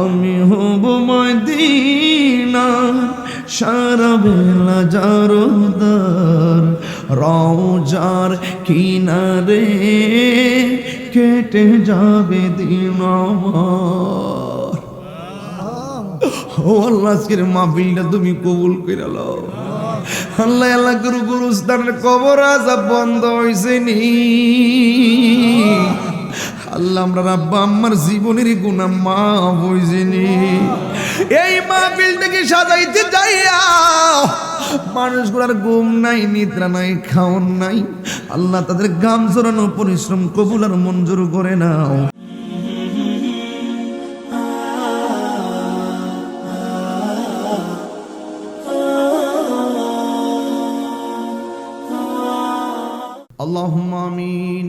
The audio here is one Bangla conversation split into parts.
আমি হব মদিনা, সারা বেলা জারদার রওজার কিনারে কেটে যাবে দিন ও আল্লাহ, আজকের মাহফিলটা তুমি কবুল করে লও আল্লাহ আল্লাহ গুরু গুরুস্থানের কবর আজা বন্ধ হয়েছে নি। আল্লাহ, আমরা রাব্বা আমার জীবনের গুণা মা বুঝিনি এই মাহফিল থেকে সাজাইতে যাইয়া মানুষগুলার ঘুম নাই, নিদ্রা নাই, খাওন নাই। আল্লাহ তাদের গাম জোরানো পরিশ্রম কবুল আর মঞ্জুর করে নাও। আল্লাহ আমিন।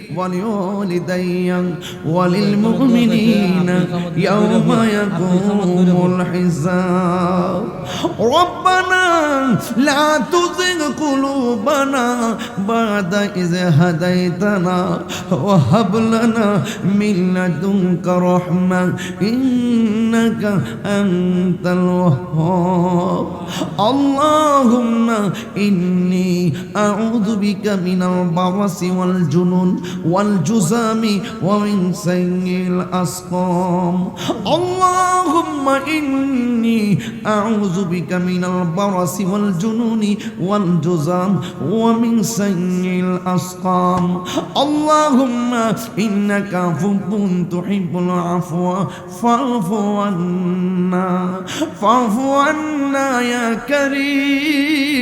ولوالدي وللمؤمنين يوم يقوم الحساب. ربنا لا تزغ قلوبنا بعد إذ هديتنا وهب لنا من لدنك رحمة إنك أنت الوهاب. اللهم إني أعوذ بك من البرص والجنون والجزام ومن سيء الأسقام. اللهم إني أعوذ بك من البرص والجنون والجزام ومن سيء الأسقام. اللهم إنك عفو تحب العفو فاعف عنا فاعف عنا يا كريم.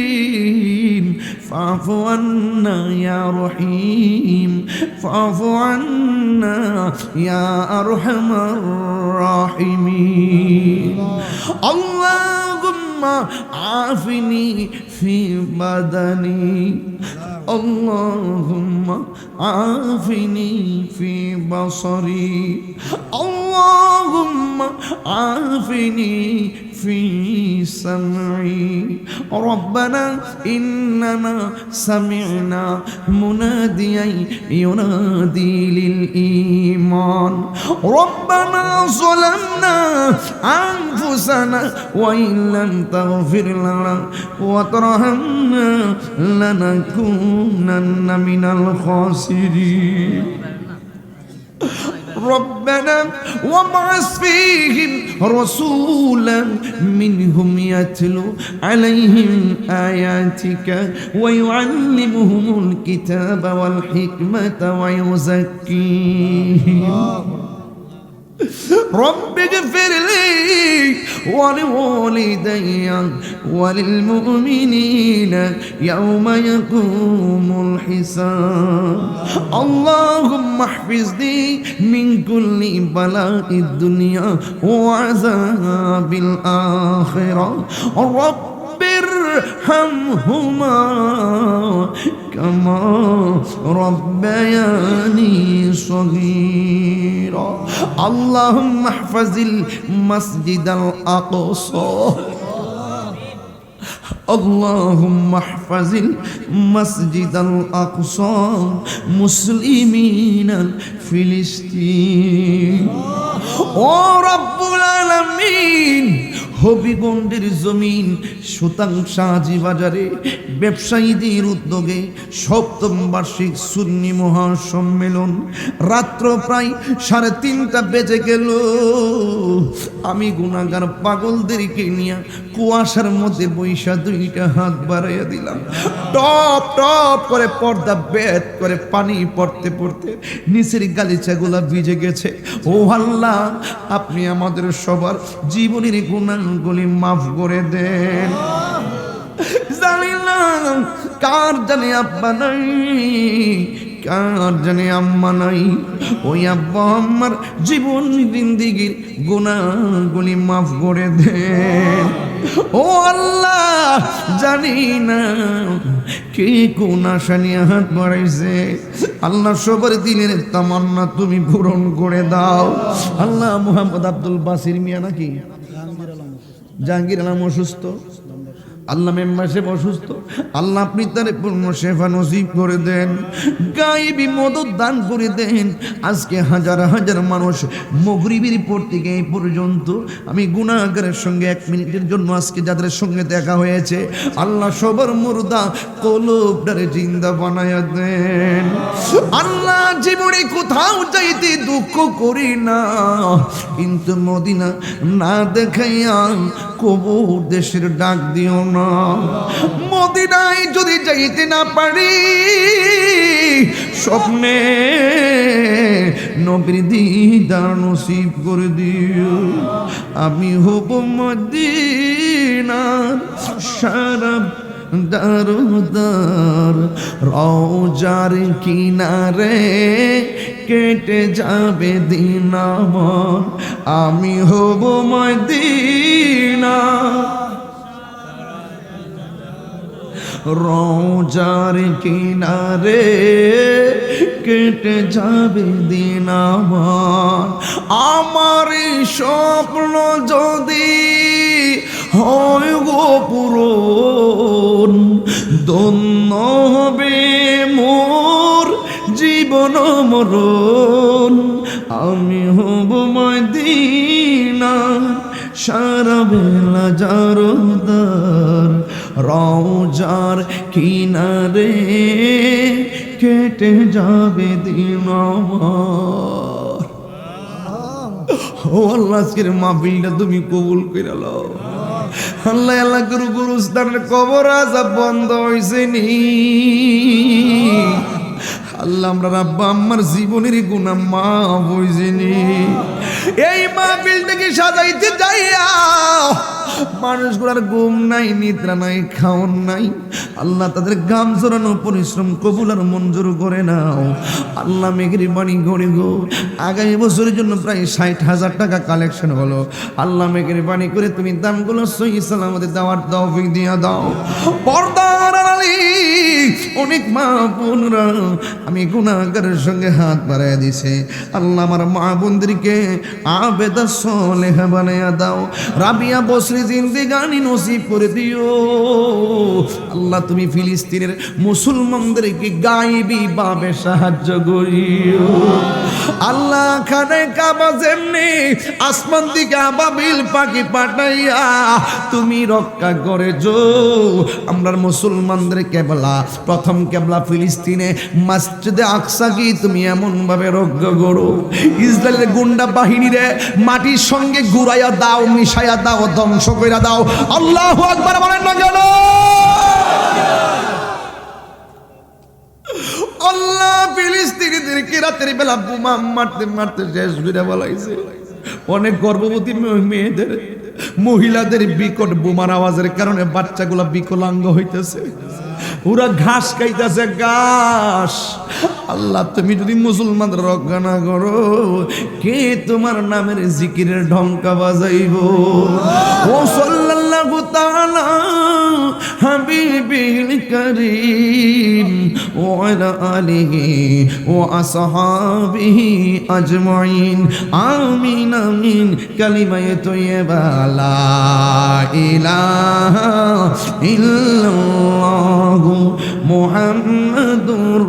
فاعف عنا يا رحيم فاعف عنا يا أرحم الراحمين. اللهم عافني في بدني. اللهم عافني في بصري. اللهم عافني في سمعي. ربنا إننا سمعنا مناديا ينادي للإيمان. ربنا ظلمنا أنفسنا وإن لم تغفر لنا وترحمنا لنكونن من الخاسرين ربنا وابعث فيهم رسولا منهم يتلو عليهم آياتك ويعلمهم الكتاب والحكمة ويزكيهم رب اغفر لي ولوالدي وللمؤمنين يوم يقوم الحساب. اللهم احفظني من كل بلاء الدنيا وعذاب الآخرة. رب ارحمهما كما ربياني صغيرا اللهم احفظ المسجد الأقصى اللهم احفظ المسجد الأقصى مسلمين فلسطين ورب العالمين হবিগঞ্জের জমিন সুতাং সাহাজি বাজারে, ব্যবসায়ীদের উদ্যোগে সপ্তম বার্ষিক সুন্নি মহাসম্মেলন। রাত্র প্রায় সাড়ে তিনটা বেজে গেল। আমি গুণাগার পাগলদেরকে নিয়ে কুয়াশার মধ্যে বৈশা দুইটা হাত বাড়াইয়া দিলাম। টপ টপ করে পর্দা বেদ করে পানি পড়তে পড়তে নিচের গালিচাগুলা ভিজে গেছে। ও আল্লাহ, আপনি আমাদের সবার জীবনের গুণাগুলি মাফ করে দেন জানি না কার জানি আব্বা নাই, কার জানি আম্মা নাই। ওই আব্বা আম্মার জীবন জিন্দিগির গুণাগুলি মাফ করে দেন ও আল্লাহ জানি না কে কোন আশা নিয়ে হাত বাড়াইছে। আল্লাহ সবার দিনের তামান্না তুমি পূরণ করে দাও। আল্লাহ মোহাম্মদ আব্দুল বাসির মিয়া নাকি? জাহাঙ্গীর আলম অসুস্থ। আল্লাহ মেম্বার অসুস্থ। আল্লাহ আপনি তার পূর্ণ শেফা নসিব করে দেন। গাইবি মদত দান করে দেন। আজকে হাজার হাজার মানুষ মগরিবির পর থেকে এই পর্যন্ত আমি গুণাগারের সঙ্গে এক মিনিটের জন্য আজকে যাদের সঙ্গে দেখা হয়েছে, আল্লাহ সবার মুর্দা কলবটারে জিন্দা বানায়া দেন। আল্লাহ জীবনে কোথাও যাইতে দুঃখ করি না। কিন্তু মদিনা না দেখাইয়া কবর দেশের ডাক দিও না। মদিনায় যদি যাইতে না পারি, স্বপ্নে নবীর দিদার নসিব করে দিও। আমি হব মদিনার সারা দারুদার। রওজার কিনারে কেটে যাবে দিন আমার। আমি হব মদিনা রোজার কিনারে কেটে যাবে দিন আমার। আমার স্বপ্ন যদি হয় গো পূরণ দন্য হবে মোর জীবন মরণ। আমি হব মদিনা সারা বেলা জারদার রওজার কিনারে কেটে যাবে দিন ও আল্লাহ, আজকের মাহফিলটা তুমি কবুল করে লও আল্লাহ আল্লাহ গুরু গুরুস্থানের কবর আজা বন্ধ হয়েছে নি। আল্লাহ, আমরা রাব্বা, আমার জীবনের গুণা মা বুঝিনি এই মাহফিলটাকে সাজাইতে যাইয়া মানুষগুলার ঘুম নাই, নিদ্রা নাই, খাওন নাই। আল্লাহ তাদের গাম জোরানো পরিশ্রম কবুল আর মঞ্জুর করে নাও। আল্লাহ মেঘের বাণী গড়ে গো। আগামী বছরের জন্য প্রায় ষাট হাজার টাকা কালেকশন হলো। আল্লাহ মেঘের বাণী করে তুমি দামগুলো সহি সালামতে দেওয়ার দাও দিয়া দাও। আড়ালে অনেক মা বোনরা, আমি গুণাগারের সঙ্গে হাত বাড়াইয়া দিছে। আল্লাহ আমার মা বোনদেরকে আবেদা সলেহা বানাইয়া দাও। রাবিয়া বসরি জিন্দিগানি নসিব করে দিও। আল্লাহ তুমি ফিলিস্তিনের মুসলমানদেরকে গাইবি ভাবে সাহায্য করিও। আল্লাহ খানে কাবা যেমনি আসমান দিকে আবাবিল পাখি পাঠাইয়া তুমি রক্ষা করেছ। আমরা মুসলমানদের কেবলা প্রথম কেবলা ফিলিস্তিনে মসজিদে আকসা কি? তুমি এমন ভাবে রক্ষা করো। ইসরায়েলের গুন্ডা বাহিনীরে মাটির সঙ্গে ঘুরাইয়া দাও, মিশাইয়া দাও, ধ্বংস কইরা দাও। আল্লাহ আকবার বলেন না কেন? আল্লাহ ফিলিস্তিনিদেরকে রাতের বেলা বোমা মারতে মারতে শেষ করে বলাইছে অনেক গর্ভবতী মেয়েদের, মহিলাদের বিকট বোমার আওয়াজের কারণে বাচ্চাগুলা বিকলাঙ্গ হইতেছে। ওরা ঘাস খাইতেছে, ঘাস। আল্লাহ, তুমি যদি মুসলমান রক্ষা না করো, কে তোমার নামের জিকিরের ঢঙ্কা বাজাইব? ও সাল্লাল্লাহু তাআলা হাবিবিল করিম, ওয়ালা আলিহি ওয়া আসহাবিহি আজমাইন। আমিন আমিন, কালিমায়ে তৈয়বা, লা ইলাহা ইল্লাল্লাহু মুহাম্মাদুর